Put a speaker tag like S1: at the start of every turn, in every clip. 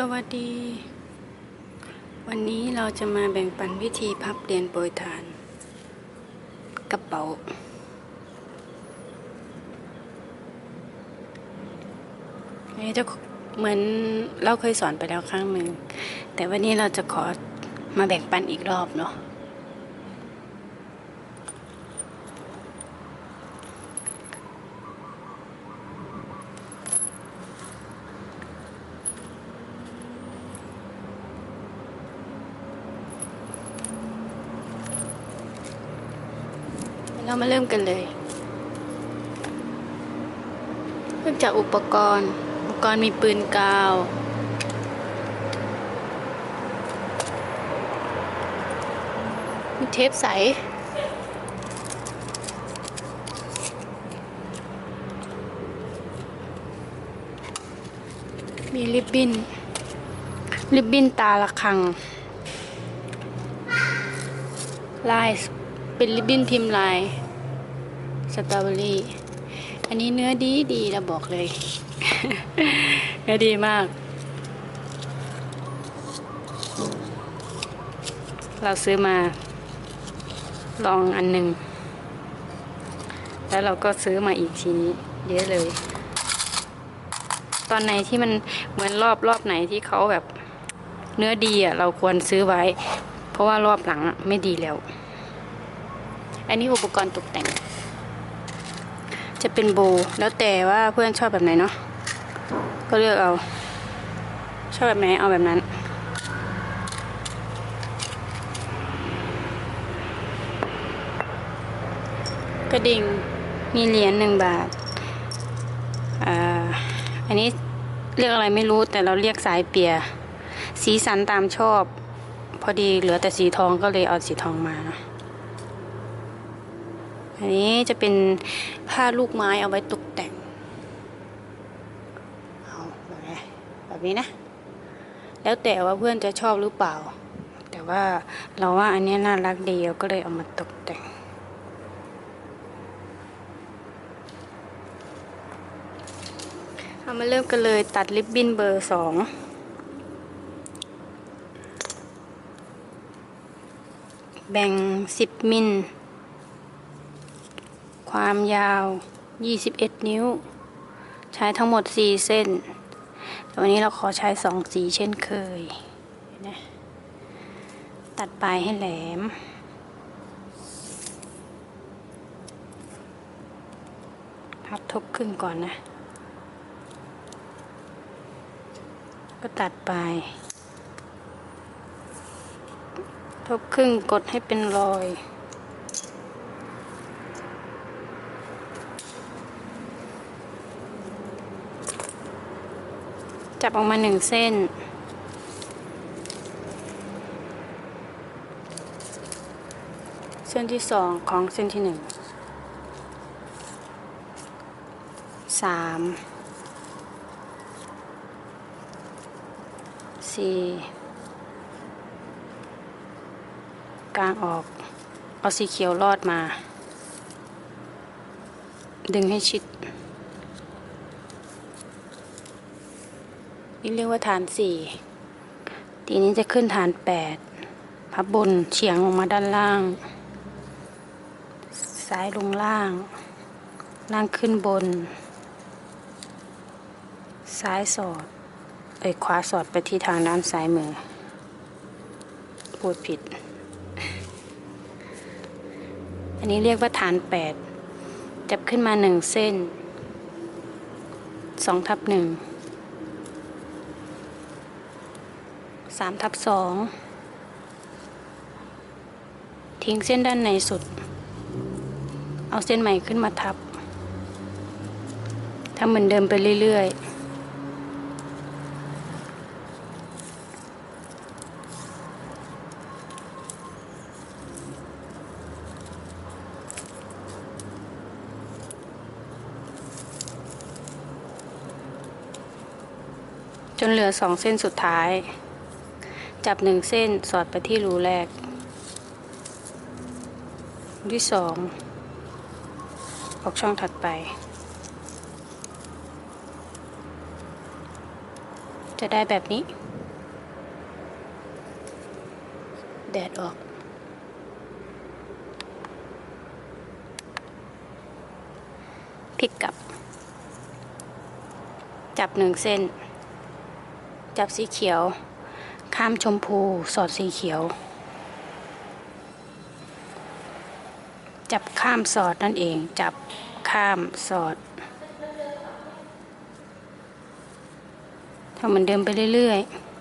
S1: สวัสดี วันนี้เราจะมาแบ่งปันวิธีพับเหรียญโปรยทาน กระเป๋าเนนี้จะเหมือนเราเคยสอนไปแล้วครั้งหนึ่ง แต่วันนี้เราจะขอมาแบ่งปันอีกรอบเนาะ เรามาเริ่มกันเลยเริ่มจากอุปกรณ์ อุปกรณ์มีปืนกาว มีเทปใส มีริบบิ้น ริบบิ้นตาละคัง ลายเป็นริบบิ้นพิมพ์ลาย สตรอเบอรี่ อันนี้เนื้อดีดีเราบอกเลย เนื้อดีมาก เราซื้อมา ลองอันหนึ่ง แล้วเราก็ซื้อมาอีกทีนี้เยอะเลย ตอนไหนที่มันเหมือนรอบรอบไหนที่เขาแบบ เนื้อดีอะเราควรซื้อไว้ เพราะว่ารอบหลังไม่ดีแล้วอันนี้อุปกรณ์ตกแต่ง จะเป็นโบ แล้วแต่ว่าเพื่อนชอบแบบไหนเนาะก็เลือกเอา ชอบแบบไหนเอาแบบนั้น กระดิ่งมีเหรียญหนึ่งบาทอ่าอันนี้เรียกอะไรไม่รู้แต่เราเรียกสายเปีย สีสันตามชอบ พอดีเหลือแต่สีทองก็เลยเอาสีทองมา อันนี้จะเป็น ผ้าลูกไม้เอาไว้ตกแต่ง เอาแบบนี้แบบนี้นะ แล้วแต่ว่าเพื่อนจะชอบหรือเปล่า แต่ว่าเราว่าอันนี้น่ารักดีเราก็เลยเอามาตกแต่งเอามาเริ่มกันเลยตัดริบบิ้นเบอร์สองแบ่ง 10 มิล ความยาว 21 นิ้ว ใช้ทั้งหมด 4 เส้น แต่วันนี้เราขอใช้ 2 สีเช่นเคยนะตัดปลายให้แหลม พับทบครึ่งก่อนนะ ก็ตัดปลายทบครึ่งกดให้เป็นรอย จับออกมาหนึ่งเส้น เส้นที่สองของเส้นที่หนึ่งสามสี่กลางออก เอาสีเขียวรอดมา ดึงให้ชิด นี่เรียกว่าฐานสี่ทีนี้จะขึ้นฐานแปดพับบนเฉียงลงมาด้านล่าง ซ้ายลงล่าง ล่างขึ้นบน ซ้ายสอด เอ้ยขวาสอดไปที่ทางด้านซ้ายมือ พูดผิด อันนี้เรียกว่าฐานแปดจับขึ้นมาหนึ่งเส้นสองทับหนึ่ง สามทับสองทิ้งเส้นด้านในสุด เอาเส้นใหม่ขึ้นมาทับทำเหมือนเดิมไปเรื่อยๆจนเหลือสองเส้นสุดท้าย จับหนึ่งเส้นสอดไปที่รูแรก ที่สองออกช่องถัดไป จะได้แบบนี้ แดดออก พลิกกลับ จับหนึ่งเส้น จับสีเขียว ข้ามชมพูสอดสีเขียว จับข้ามสอดนั่นเอง จับข้ามสอดทำเหมือนเดิมไปเรื่อยๆ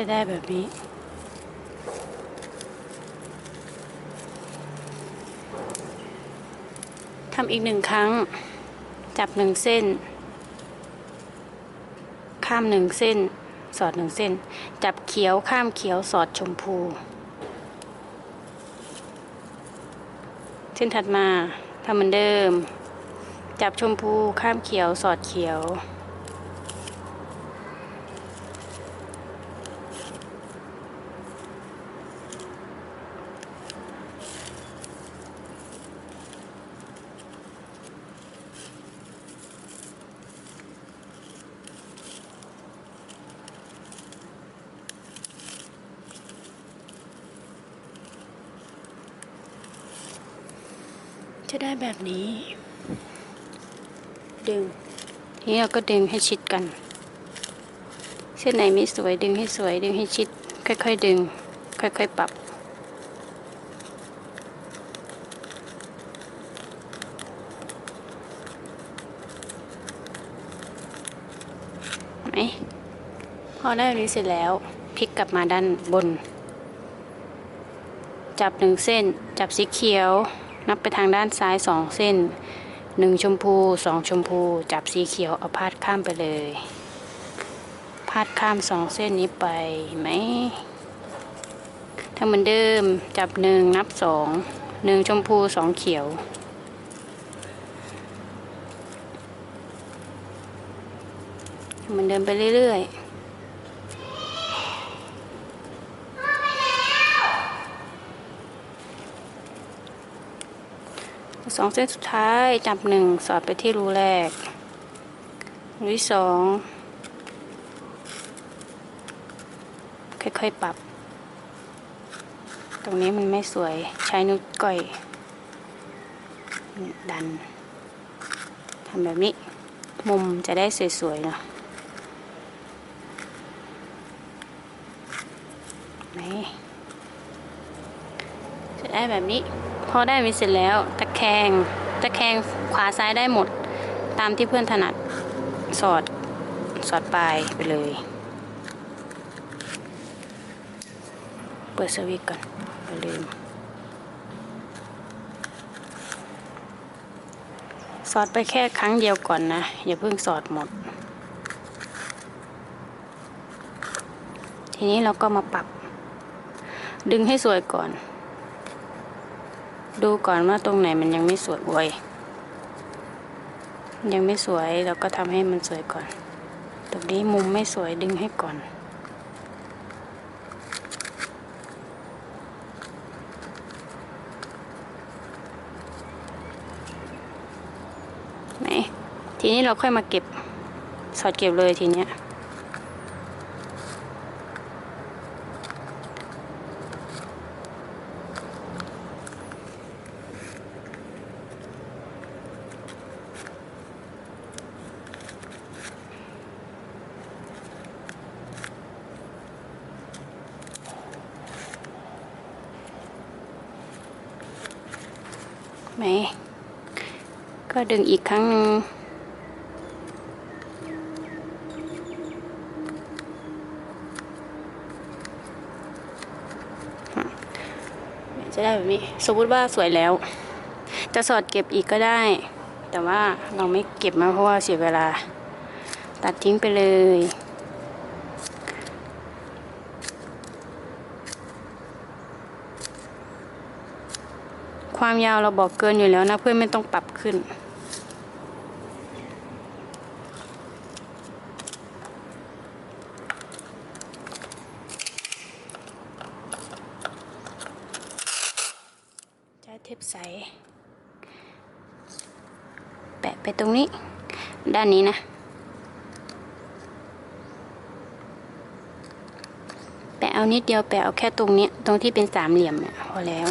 S1: จะได้แบบนี้ ทำอีกหนึ่งครั้ง จับหนึ่งเส้น ข้ามหนึ่งเส้น สอดหนึ่งเส้น จับเขียวข้ามเขียวสอดชมพู เส้นถัดมาทำเหมือนเดิม จับชมพูข้ามเขียวสอดเขียว จะได้แบบนี้ ดึงทีนี้เราก็ดึงให้ชิดกัน เส้นไหนไม่สวยดึงให้สวยดึงให้ชิด ค่อยๆ ดึง ค่อยๆ ปรับไหมพอได้แบบนี้เสร็จแล้วพลิกกลับมาด้านบน จับหนึ่งเส้นจับสีเขียว นับไปทางด้านซ้ายสองเส้นหนึ่งชมพูสองชมพู จับสีเขียวเอาพาดข้ามไปเลย พาดข้ามสองเส้นนี้ไปไหมถ้าเหมือนเดิมจับหนึ่งนับสองหนึ่งชมพูสองเขียวเหมือนเดิมไปเรื่อยๆ สองเส้นสุดท้ายจับหนึ่งสอดไปที่รูแรกรูที่สองค่อยๆปรับ ตรงนี้มันไม่สวยใช้นิ้วก้อย ดันทำแบบนี้ มุมจะได้สวยๆเนาะนี่จะได้แบบนี้ พอได้มีเสร็จแล้วตะแคงตะแคงขวาซ้ายได้หมด ตามที่เพื่อนถนัดสอดสอดปลายไปเลย เปิดสวิตก่อนอย่าลืมสอดไปแค่ครั้งเดียวก่อนนะ อย่าเพิ่งสอดหมด ทีนี้เราก็มาปรับ ดึงให้สวยก่อน ดูก่อนว่าตรงไหนมันยังไม่สวยวยยังไม่สวยเราก็ทำให้มันสวยก่อน ตรงนี้มุมไม่สวยดึงให้ก่อน ไหน ทีนี้เราค่อยมาเก็บ สอดเก็บเลยทีเนี้ย ไหม ก็ดึงอีกครั้งหนึ่งจะได้แบบนี้ สมมติว่าสวยแล้ว จะสอดเก็บอีกก็ได้ แต่ว่าเราไม่เก็บมาเพราะว่าเสียเวลา ตัดทิ้งไปเลย ความยาวเราบอกเกินอยู่แล้วนะ เพื่อนไม่ต้องปรับขึ้น จะเทปใส แปะไปตรงนี้ ด้านนี้นะ แปะเอานิดเดียวแปะเอาแค่ตรงนี้ ตรงที่เป็นสามเหลี่ยมเนี่ยพอแล้ว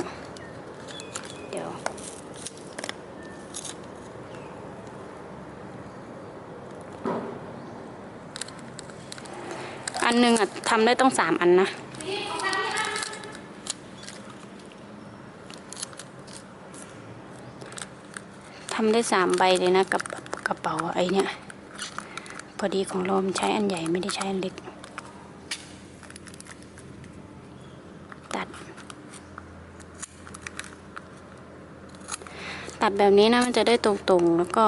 S1: อันหนึ่งอะทำได้ต้องสามอันนะทำได้สามใบเลยนะกับกระเป๋าไอ้เนี่ย พอดีของเรามันใช้อันใหญ่ไม่ได้ใช้อันเล็ก ตัด ตัดแบบนี้นะมันจะได้ตรงๆ แล้วก็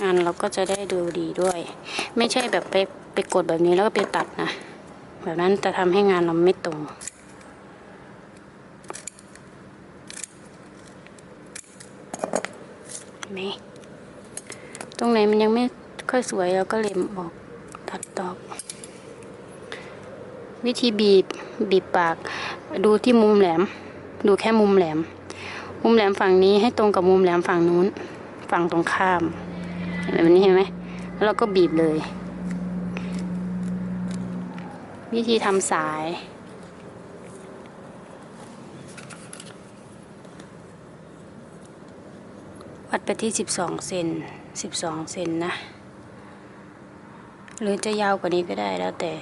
S1: งานเราก็จะได้ดูดีด้วย ไม่ใช่แบบไปไปกดแบบนี้แล้วก็ไปตัดนะ แบบนั้นจะทำให้งานเราไม่ตรงนไหมตรงไหนมันยังไม่ค่อยสวยเราก็เล็มออกตัดตอก วิธีบีบบีบปาก ดูที่มุมแหลม ดูแค่มุมแหลม มุมแหลมฝั่งนี้ให้ตรงกับมุมแหลมฝั่งนู้น ฝั่งตรงข้ามเห็นแบบนี้เห็นไหมแล้วเราก็บีบเลย วิธีทำสาย วัดไปที่สิบสองเซนสิบสองเซนนะ หรือจะยาวกว่านี้ก็ได้แล้วแต่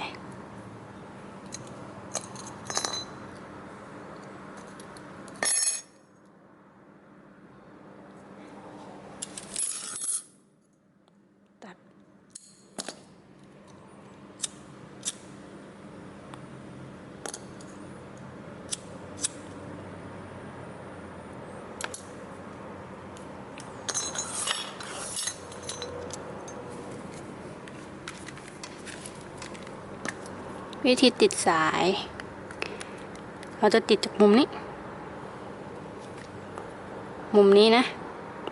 S1: วิธีติดสาย เราจะติดจากมุมนี้ มุมนี้นะ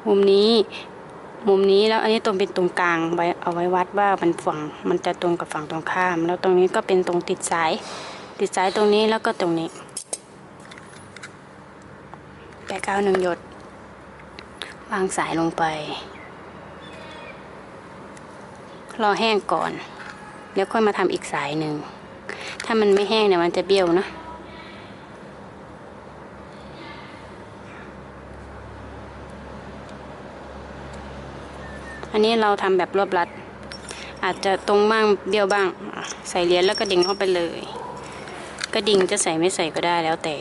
S1: มุมนี้ มุมนี้แล้วอันนี้ตรงเป็นตรงกลางไว้เอาไว้วัดว่ามันฝั่งมันจะตรงกับฝั่งตรงข้าม แล้วตรงนี้ก็เป็นตรงติดสาย ติดสายตรงนี้แล้วก็ตรงนี้แปะกาวหนึ่งหยด วางสายลงไป รอแห้งก่อน แล้วค่อยมาทำอีกสายหนึ่ง ถ้ามันไม่แห้งเนี่ยมันจะเบี้ยวนะอันนี้เราทำแบบรวบรัด อาจจะตรงบ้างเบี้ยวบ้าง ใส่เหรียญแล้วก็ดิ่งเข้าไปเลย กระดิ่งจะใส่ไม่ใส่ก็ได้แล้วแต่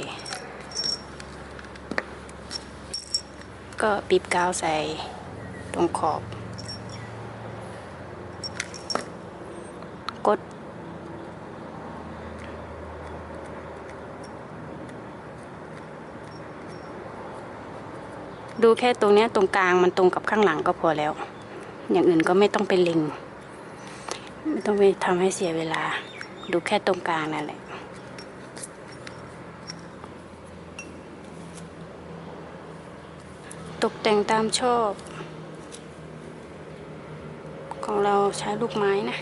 S1: ก็ปีบกาวใส่ตรงขอบ ดูแค่ตรงเนี้ยตรงกลางมันตรงกับข้างหลังก็พอแล้ว อย่างอื่นก็ไม่ต้องไปเล็ง ไม่ต้องไปทำให้เสียเวลา ดูแค่ตรงกลางนั่นแหละตกแต่งตามชอบ ของเราใช้ลูกไม้นะ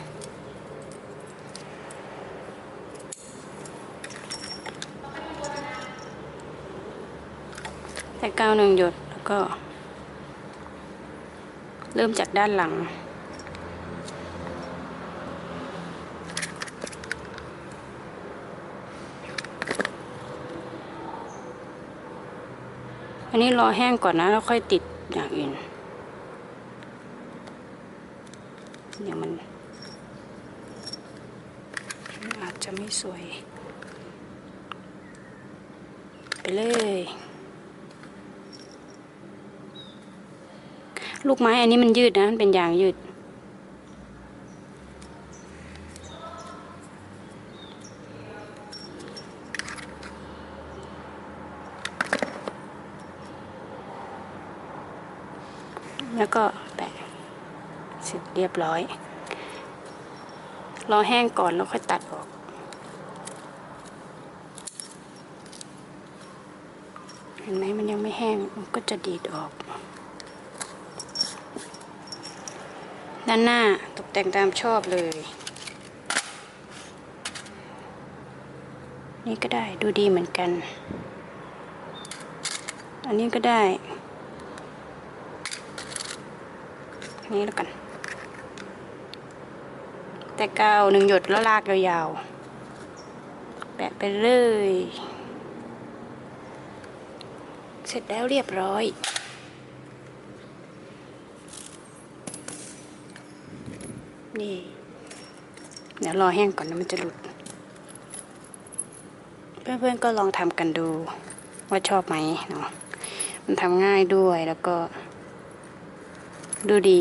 S1: ใส่กาวหนึ่งหยด ก็ เริ่มจากด้านหลัง อันนี้รอแห้งก่อนนะแล้วค่อยติดอย่างอื่น เดี๋ยวมัน อาจจะไม่สวย ไปเลย ลูกไม้อันนี้มันยืดนะมันเป็นยางยืด แล้วก็แปะเสร็จเรียบร้อย รอแห้งก่อนแล้วค่อยตัดออกเห็นไหมมันยังไม่แห้งมันก็จะดีดออก ด้านหน้าตกแต่งตามชอบเลย นี่ก็ได้ดูดีเหมือนกัน อันนี้ก็ได้นนี้แล้วกัน แต่กาวหนึ่งหยดแล้วลากยาวๆ แปะไปเลย เสร็จแล้วเรียบร้อย นี่ เดี๋ยวรอแห้งก่อนนะมันจะหลุด เพื่อนๆก็ลองทำกันดูว่าชอบไหมเนาะมันทำง่ายด้วยแล้วก็ ดูดี